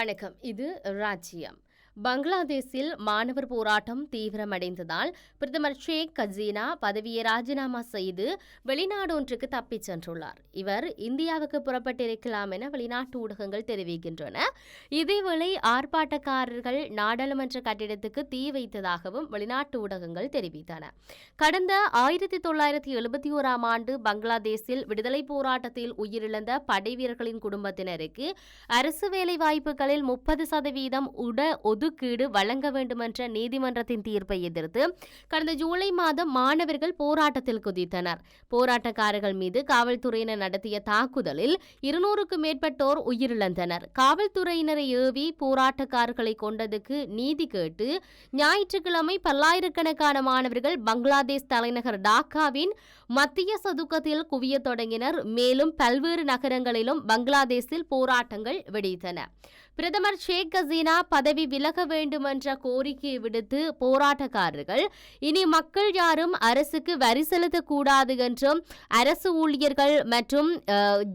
வணக்கம். இது ராஜ்யம். பங்களாதேஷில் மாணவர் போராட்டம் தீவிரமடைந்ததால் பிரதமர் ஷேக் ஹசீனா பதவியை ராஜினாமா செய்து வெளிநாடு ஒன்றுக்கு தப்பிச் சென்றுள்ளார். இவர் இந்தியாவுக்கு புறப்பட்டிருக்கலாம் என வெளிநாட்டு ஊடகங்கள் தெரிவிக்கின்றன. இதேவேளை ஆர்ப்பாட்டக்காரர்கள் நாடாளுமன்ற கட்டிடத்துக்கு தீ வைத்ததாகவும் வெளிநாட்டு ஊடகங்கள் தெரிவித்தன. கடந்த ஆயிரத்தி தொள்ளாயிரத்தி எழுபத்தி ஓராம் ஆண்டு பங்களாதேஷில் விடுதலை போராட்டத்தில் உயிரிழந்த படை வீரர்களின் குடும்பத்தினருக்கு அரசு வேலை வாய்ப்புகளில் முப்பது சதவீதம் உட ஒது ஒதுக்கீடு வழங்க வேண்டுமென்ற நீதிமன்றத்தின் தீர்ப்பை எதிர்த்து கடந்த ஜூலை மாதம் மாணவர்கள் போராட்டத்தில் குதித்தனர். போராட்டக்காரர்கள் மீது காவல்துறையினர் நடத்திய தாக்குதலில் இருநூறுக்கும் மேற்பட்டோர் உயிரிழந்தனர். காவல்துறையினரை ஏவி போராட்டக்காரர்களை கொண்டதுக்கு நீதி கேட்டு ஞாயிற்றுக்கிழமை பல்லாயிரக்கணக்கான மாணவர்கள் பங்களாதேஷ் தலைநகர் டாக்காவின் மத்திய சதுக்கத்தில் குவியத் தொடங்கினர். மேலும் பல்வேறு நகரங்களிலும் பங்களாதேஷில் போராட்டங்கள் வெடித்தன. பிரதமர் ஷேக் ஹசீனா பதவி விலக வேண்டும் என்ற கோரிக்கையை விடுத்து போராட்டக்காரர்கள் இனி மக்கள் யாரும் அரசுக்கு வரி செலுத்தக்கூடாது என்றும் அரசு ஊழியர்கள் மற்றும்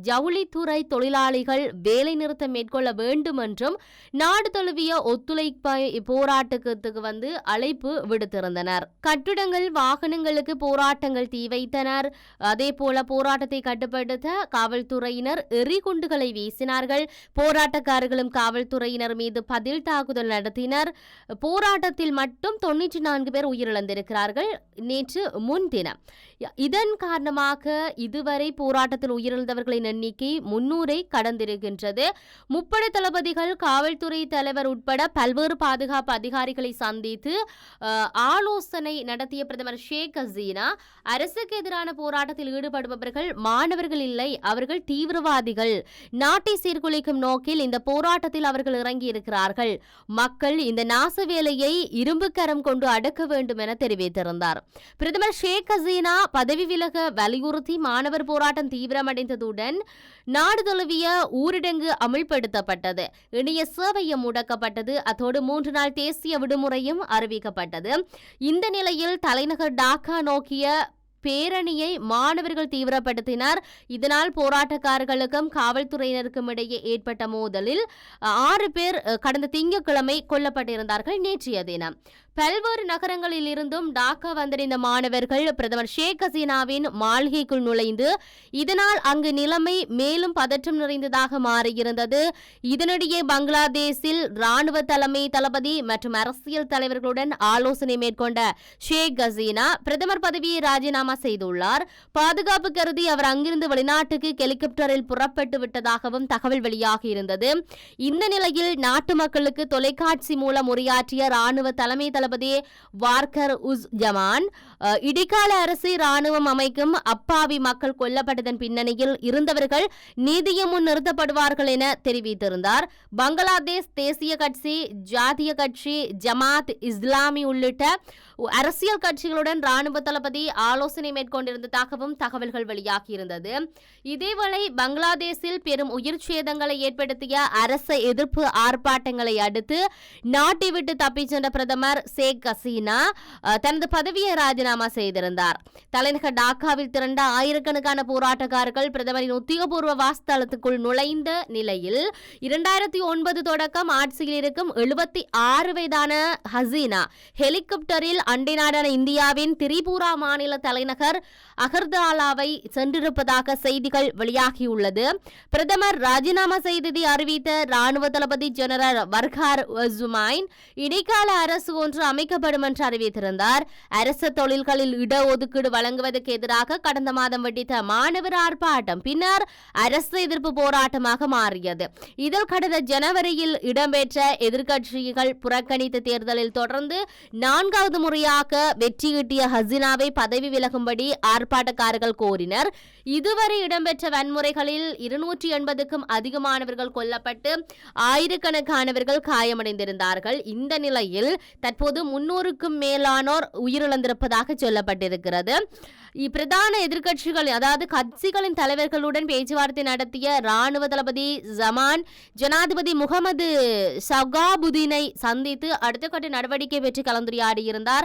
ஜவுளித்துறை தொழிலாளிகள் வேலை நிறுத்தம் மேற்கொள்ள வேண்டும் என்றும் நாடு தழுவிய ஒத்துழைப்பை போராட்டத்துக்கு வந்து அழைப்பு விடுத்திருந்தனர். கட்டிடங்கள் வாகனங்களுக்கு போராட்டங்கள் தீ வைத்தனர். அதே போல போராட்டத்தை கட்டுப்படுத்த காவல்துறையினர் எறிகுண்டுகளை வீசினார்கள். போராட்டக்காரர்களும் காவல்துறையினர் மீது பதில் தாக்குதல் நடத்தினர். போராட்டத்தில் மட்டும் தொன்னூற்றி நான்கு பேர் உயிரிழந்திருக்கிறார்கள். நேற்று முன்தினம் இதன் காரணமாக இதுவரை போராட்டத்தில் உயிரிழந்தவர்களின் எண்ணிக்கை முன்னூரை கடந்திருக்கின்றது. முப்படை தளபதிகள் காவல்துறை தலைவர் உட்பட பல்வேறு பாதுகாப்பு அதிகாரிகளை சந்தித்து ஆலோசனை நடத்திய பிரதமர் ஷேக் ஹசீனா அரசுக்கு எதிரான போராட்டத்தில் ஈடுபடுபவர்கள் மாணவர்கள் இல்லை அவர்கள் தீவிரவாதிகள். நாட்டை சீர்குலைக்கும் நோக்கில் இந்த போராட்டத்தில் அவர்கள் இறங்கி இருக்கிறார்கள். மக்கள் இந்த நாச வேலையை இரும்பு கரம் கொண்டு அடக்க வேண்டும் என தெரிவித்திருந்தார். பிரதமர் ஷேக் ஹசீனா பதவி விலக வலியுறுத்தி மாணவர் போராட்டம் தீவிரமடைந்ததுடன் நாடு தழுவிய ஊரடங்கு அமல்படுத்தப்பட்டது. இணைய சேவையும் முடக்கப்பட்டது. அத்தோடு மூன்று நாள் தேசிய விடுமுறையும் அறிவிக்கப்பட்டது. இந்த நிலையில் தலைநகர் டாக்கா நோக்கிய பேரணியை மாணவர்கள் தீவிரப்படுத்தினர். இதனால் போராட்டக்காரர்களுக்கும் காவல்துறையினருக்கும் இடையே ஏற்பட்ட மோதலில் ஆறு பேர் கடந்த திங்கட்கிழமை கொல்லப்பட்டிருந்தார்கள் நேற்றைய தினம். பல்வேறு நகரங்களில் இருந்தும் டாக்கா வந்திருந்த மாணவர்கள் பிரதமர் ஷேக் ஹசீனாவின் மாளிகைக்குள் நுழைந்து இதனால் அங்கு நிலைமை மேலும் பதற்றம் நிறைந்ததாக மாறியிருந்தது. இதனிடையே பங்களாதேஷில் ராணுவ தலைமை தளபதி மற்றும் அரசியல் தலைவர்களுடன் ஆலோசனை மேற்கொண்ட ஷேக் ஹசீனா பிரதமர் பதவியை ராஜினாமா செய்துள்ளார். பாதுகாப்பு கருதி அவர் அங்கிருந்து வெளிநாட்டுக்கு ஹெலிகாப்டரில் புறப்பட்டு விட்டதாகவும் தகவல் வெளியாகியிருந்தது இந்த நிலையில் நாட்டு மக்களுக்கு தொலைக்காட்சி மூலம் உரையாற்றிய ராணுவ தலைமை தளபதி வார்கர் உஸ் ஜமான் இடிக்கால இடைக்கால அரசு ராணுவம் அமைக்கும் அப்பாவி மக்கள் கொல்லப்பட்டதன் பின்னணியில் இருந்தவர்கள் நீதியம் முன் நிறுத்தப்படுவார்கள் என தெரிவித்திருந்தார். பங்களாதேஷ் தேசிய கட்சி ஜாதிய கட்சி ஜமாத் இஸ்லாமி உள்ளிட்ட அரசியல் கட்சிகளுடன் ராணுவ தளபதி ஆலோசனை மேற்கொண்டிருந்ததாகவும் தகவல்கள் வெளியாகியிருந்தது. இதேவேளை பங்களாதேஷில் பெரும் உயிர் சேதங்களை ஏற்படுத்திய அரச எதிர்ப்பு ஆர்ப்பாட்டங்களை அடுத்து நாட்டை விட்டு தப்பிச் சென்ற பிரதமர் ஷேக் ஹசீனா தனது பதவியை ராஜினாமா செய்திருந்தார். தலைநகர் டாக்காவில் திரண்ட ஆயிரக்கணக்கான போராட்டக்காரர்கள் பிரதமரின் உத்தியோகபூர்வ வாஸ்தலத்துக்குள் நுழைந்த நிலையில் இரண்டாயிரத்தி ஒன்பது தொடக்கம் ஆட்சியில் இருக்கும் எழுபத்தி ஆறு வயதான ஹசீனா ஹெலிகாப்டரில் அண்டை நாடான இந்தியாவின் திரிபுரா மாநில தலைநகர் அகர்தாலாவை சென்றிருப்பதாக செய்திகள் வெளியாகியுள்ளது. பிரதமர் ராஜினாமா செய்ததை அறிவித்த ராணுவ தளபதி ஜெனரல் வர்கார் ஜுமைன் இடைக்கால அரசு ஒன்று அமைக்கப்படும் என்று அறிவித்திருந்தார். அரசு தொழில்களில் இடஒதுக்கீடு வழங்குவதற்கு எதிராக கடந்த மாதம் வெடித்த மாணவர் ஆர்ப்பாட்டம் பின்னர் அரசு எதிர்ப்பு போராட்டமாக மாறியது. இதில் கடந்த ஜனவரியில் இடம்பெற்ற எதிர்க்கட்சிகள் புறக்கணித்த தேர்தலில் தொடர்ந்து நான்காவது முறை முறையாக வெற்றியீட்டிய ஹசினாவை பதவி விலகும்படி ஆர்ப்பாட்டக்காரர்கள் கோரினர். இதுவரை இடம்பெற்ற வன்முறைகளில் இருநூற்றி எண்பதுக்கும் அதிகமானவர்கள் கொல்லப்பட்டு ஆயிரக்கணக்கானவர்கள் காயமடைந்திருந்தார்கள். இந்த நிலையில் தற்போது முன்னூறுக்கும் மேலானோர் உயிரிழந்திருப்பதாக சொல்லப்பட்டிருக்கிறது. பிரதான எதிர்க்கட்சிகள் அதாவது கட்சிகளின் தலைவர்களுடன் பேச்சுவார்த்தை நடத்திய ராணுவ தளபதி ஜமான் ஜனாதிபதி முகமது சகாபுதீனை சந்தித்து அடுத்த கட்ட நடவடிக்கை பெற்று கலந்துரையாடியிருந்தார்.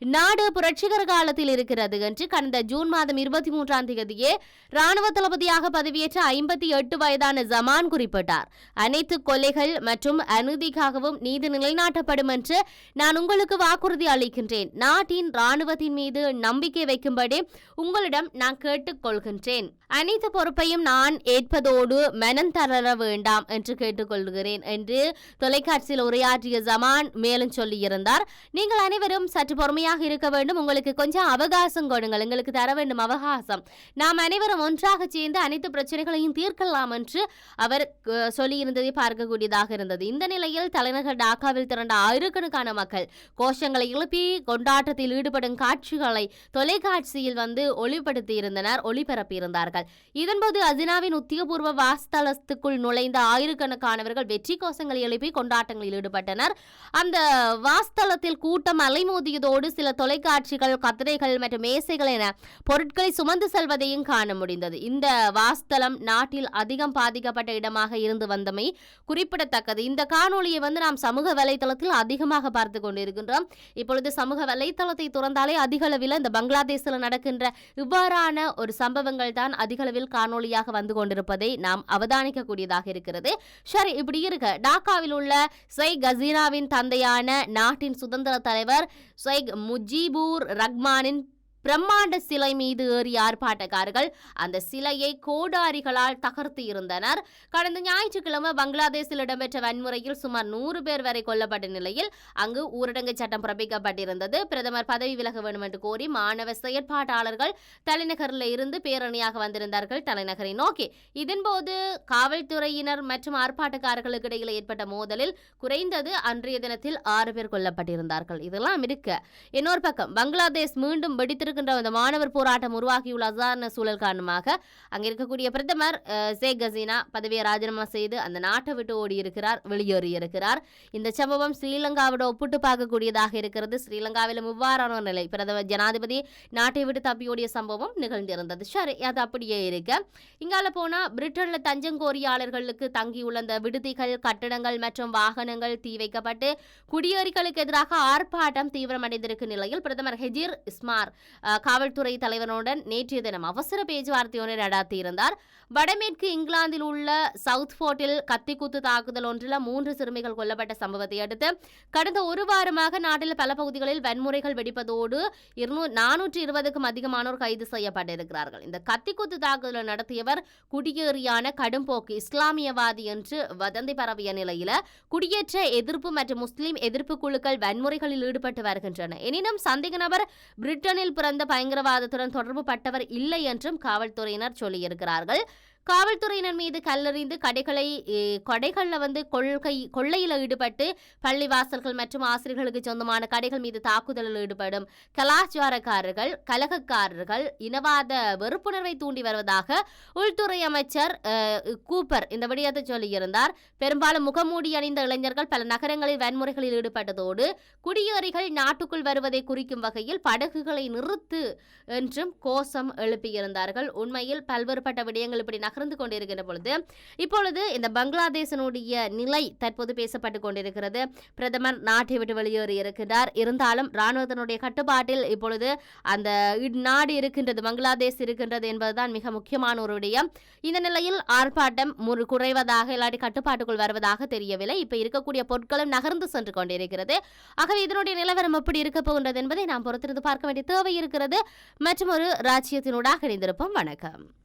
நாடு புரட்சிகர காலத்தில் இருக்கிறது என்று கடந்த ஜூன் மாதம் இருபத்தி மூன்றாம் தேதியே ராணுவ தளபதியாக பதவியேற்ற ஐம்பத்தி எட்டு வயதான ஜமான் குறிப்பிட்டார். அனைத்து கொலைகள் மற்றும் அநீதிக்காகவும் நீதி நிலைநாட்டப்படும் என்று நான் உங்களுக்கு வாக்குறுதி அளிக்கின்றேன். நாட்டின் ராணுவத்தின் மீது நம்பிக்கை வைக்கும்படி உங்களிடம் நான் கேட்டுக்கொள்கின்றேன். அனைத்து பொறுப்பையும் நான் ஏற்பதோடு மனம் தளர வேண்டாம் என்று கேட்டுக்கொள்கிறேன் என்று தொலைக்காட்சியில் உரையாற்றிய ஜமான் மேலும் சொல்லியிருந்தார். நீங்கள் அனைவரும் சற்று பொறுமையாக இருக்க வேண்டும். உங்களுக்கு கொஞ்சம் அவகாசம் கொடுங்கள். எங்களுக்கு தர வேண்டும் அவகாசம். நாம் அனைவரும் ஒன்றாக சேர்ந்து அனைத்து பிரச்சனைகளையும் தீர்க்கலாம் என்று அவர் சொல்லியிருந்ததை பார்க்கக்கூடியதாக இருந்தது. இந்த நிலையில் தலைநகர் டாக்காவில் திரண்ட ஆயிரக்கணக்கான மக்கள் கோஷங்களை எழுப்பி கொண்டாட்டத்தில் ஈடுபடும் காட்சிகளை தொலைக்காட்சியில் வந்து ஒளிப்படுத்தி இருந்தனர் ஒளிபரப்பியிருந்தார்கள். இதன்போது அஜினாவின் உத்தியபூர்வ வாஸ்தலத்துக்குள் நுழைந்த ஆயிரக்கணக்கானவர்கள் வெற்றி கோஷங்களை எழுப்பி கொண்டாட்டங்களில் ஈடுபட்டனர். அந்த வாஸ்தலத்தில் கூட்டம் அலைமோதியதோடு சில தொலைக்காட்சிகள் கத்திரைகள் மற்றும் மேசைகள் என பொருட்களை சுமந்து செல்வதையும் காண முடிந்தது. இந்த வாஸ்தலம் நாட்டில் அதிகம் பாதிக்கப்பட்ட இடமாக இருந்து வந்தமை குறிப்பிடத்தக்கது. இந்த காணொலியை வந்து நாம் சமூக வலைதளத்தில் அதிகமாக பார்த்து கொண்டிருக்கின்றோம். இப்பொழுது சமூக வலைதளத்தை துறந்தாலே அதிக அளவில் இந்த பங்களாதேஷில் நடக்கின்ற இவ்வாறான ஒரு சம்பவங்கள் தான் அதிக அளவில் காணொளியாக வந்து கொண்டிருப்பதை நாம் அவதானிக்கக்கூடியதாக இருக்கிறது. சரி இப்படி இருக்க. டாக்காவில் உள்ள சைக் கசீனாவின் தந்தையான நாட்டின் சுதந்திர தலைவர் சைக் முஜிபூர் ரஹ்மானின் பிரம்மாண்ட சிலை மீது ஏறிய ஆர்ப்பாட்டக்காரர்கள் அந்த சிலையை கோடாரிகளால் தகர்த்து இருந்தனர். கடந்த ஞாயிற்றுக்கிழமை பங்களாதேஷில் இடம்பெற்ற வன்முறையில் சுமார் நூறு பேர் வரை கொல்லப்பட்ட நிலையில் அங்கு ஊரடங்கு சட்டம் பிறப்பிக்கப்பட்டிருந்தது. பிரதமர் பதவி விலக வேண்டும் என்று கோரி மாணவ செயற்பாட்டாளர்கள் தலைநகரில் இருந்து பேரணியாக வந்திருந்தார்கள் தலைநகரை நோக்கி. இதன்போது காவல்துறையினர் மற்றும் ஆர்ப்பாட்டக்காரர்களுக்கு இடையில் ஏற்பட்ட மோதலில் குறைந்தது அன்றைய தினத்தில் ஆறு பேர் கொல்லப்பட்டிருந்தார்கள். இதெல்லாம் இருக்க இன்னொரு பக்கம் பங்களாதேஷ் மீண்டும் இருக்கின்ற அந்த மாணவர் போராட்டம் உருவாகியுள்ள அசாதாரண சூழல் காரணமாக அங்கே இருக்கக்கூடிய பிரதமர் ஷேக் ஹசீனா பதவியை ராஜினாமா செய்து அந்த நாட்டை விட்டு ஓடி இருக்கிறார் வெளியேறி இருக்கிறார் இந்த சம்பவம் ஸ்ரீலங்காவோட ஒப்பிட்டு பார்க்கக்கூடியதாக இருக்கிறது. ஸ்ரீலங்காவிலும் இவ்வாறான ஒரு நிலை. பிரதமர் ஜனாதிபதி நாட்டை விட்டு தப்பியோடிய சம்பவம் நிகழ்ந்திருந்தது. சரி அது அப்படியே இருக்க. இங்கால போனா பிரிட்டன்ல தஞ்சம் கோரியாளர்களுக்கு தங்கியுள்ள அந்த விடுதிகள் கட்டடங்கள் மற்றும் வாகனங்கள் தீ வைக்கப்பட்டு குடியேறிகளுக்கு எதிராக ஆர்ப்பாட்டம் தீவிரமடைந்திருக்கும் நிலையில் பிரதமர் ஹெஜிர் இஸ்மார் காவல்துறை தலைவனுடன் நேற்றைய தினம் அவசர பேச்சுவார்த்தை ஒன்றை நடாத்தியிருந்தார். வடமேற்கு இங்கிலாந்தில் உள்ள சவுத் ஃபோர்ட்டில் கத்திக்குத்து தாக்குதல் ஒன்றில் மூன்று சிறுமிகள் கொல்லப்பட்ட சம்பவத்தை அடுத்து கடந்த ஒரு வாரமாக நாட்டில் பல பகுதிகளில் வன்முறைகள் வெடிப்பதோடு இருநூ நானூற்றி இருபதுக்கும் அதிகமானோர் கைது செய்யப்பட்டிருக்கிறார்கள். இந்த கத்திக்குத்து தாக்குதலை நடத்தியவர் குடியேறியான கடும்போக்கு இஸ்லாமியவாதி என்று வதந்தி பரவிய நிலையில் குடியேற்ற எதிர்ப்பு மற்றும் முஸ்லிம் எதிர்ப்பு குழுக்கள் வன்முறைகளில் ஈடுபட்டு வருகின்றன. எனினும் சந்தேக நபர் பிரிட்டனில் பிறந்த பயங்கரவாதத்துடன் தொடர்பு பட்டவர் இல்லை என்றும் காவல்துறையினர் சொல்லியிருக்கிறார்கள். காவல்துறையினர் மீது கல்லறிந்து கடைகளை கடைகளில் வந்து கொள்கை கொள்ளையில் ஈடுபட்டு பள்ளிவாசல்கள் மற்றும் ஆசிரியர்களுக்கு சொந்தமான கடைகள் மீது தாக்குதலில் ஈடுபடும் கலாச்சாரக்காரர்கள் கலகக்காரர்கள் இனவாத வெறுப்புணர்வை தூண்டி வருவதாக உள்துறை அமைச்சர் கூப்பர் இந்த விடயத்தை சொல்லியிருந்தார். பெரும்பாலும் முகமூடி அணிந்த இளைஞர்கள் பல நகரங்களில் வன்முறைகளில் ஈடுபட்டதோடு குடியேறிகள் நாட்டுக்குள் வருவதை குறிக்கும் வகையில் படகுகளை நிறுத்து என்றும் கோஷம் எழுப்பியிருந்தார்கள். உண்மையில் பல்வேறுபட்ட விடயங்கள் இப்படி நகர்ந்து கொண்டிருக்கின்ற பொழுது இப்பொழுது இந்த பங்களாதேசனுடைய நிலை தற்போது பேசப்பட்டு கொண்டிருக்கிறது. பிரதமர் நாட்டை விட்டு வெளியேறி இருக்கிறார் இருந்தாலும் இராணுவத்தினுடைய கட்டுப்பாட்டில் இப்பொழுது அந்த நாடு இருக்கின்றது பங்களாதேஷ் இருக்கின்றது என்பதுதான் மிக முக்கியமான ஒரு விடயம். இந்த நிலையில் ஆர்ப்பாட்டம் முறு குறைவதாக இல்லாட்டி கட்டுப்பாட்டுக்குள் வருவதாக தெரியவில்லை. இப்ப இருக்கக்கூடிய பொருட்களும் நகர்ந்து சென்று கொண்டிருக்கிறது. ஆகவே இதனுடைய நிலவரம் எப்படி இருக்க போகின்றது என்பதை நாம் பொறுத்திருந்து பார்க்க வேண்டிய தேவை இருக்கிறது. மற்றும் ஒரு ராஜ்யத்தினூடாக இணைந்திருப்போம். வணக்கம்.